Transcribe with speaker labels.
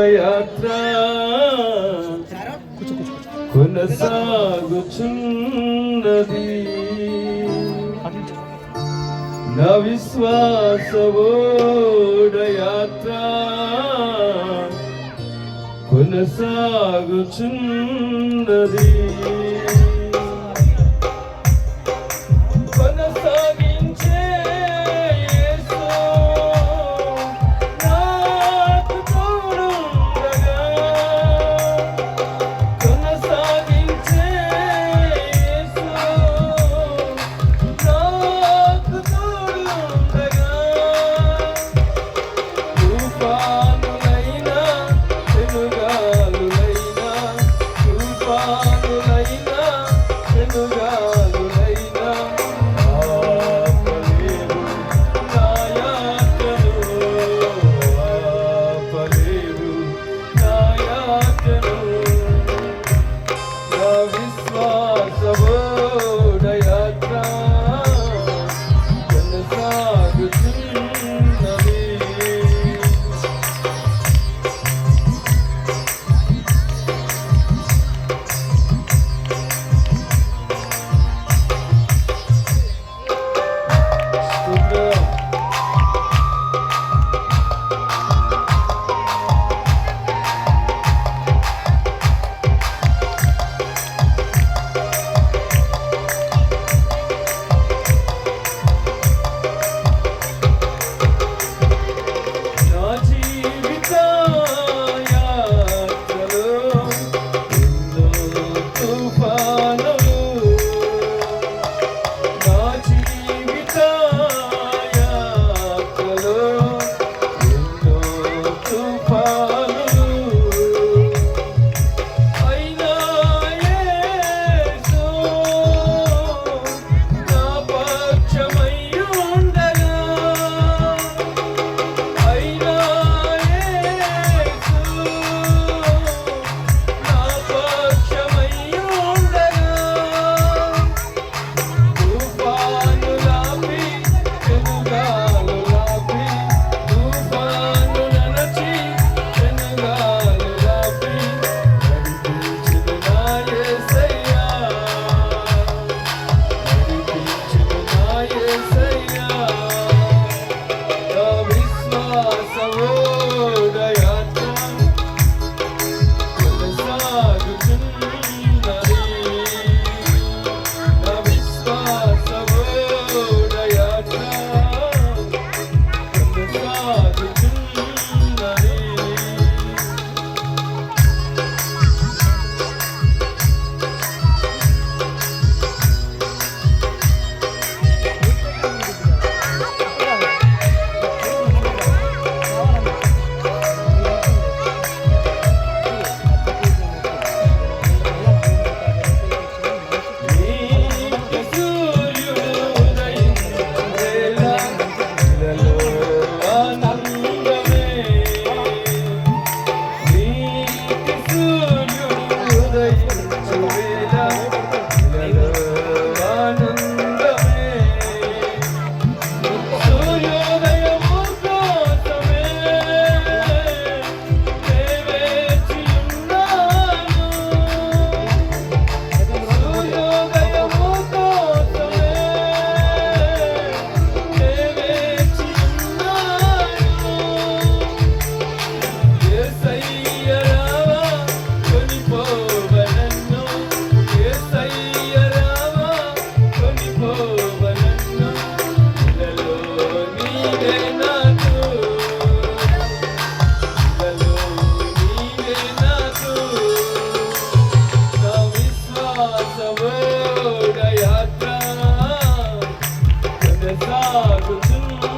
Speaker 1: యాత్ర కొనసాగుచున్నది. నా విశ్వాసవోడ యాత్ర కొనసాగుచున్నది. good. 啊准确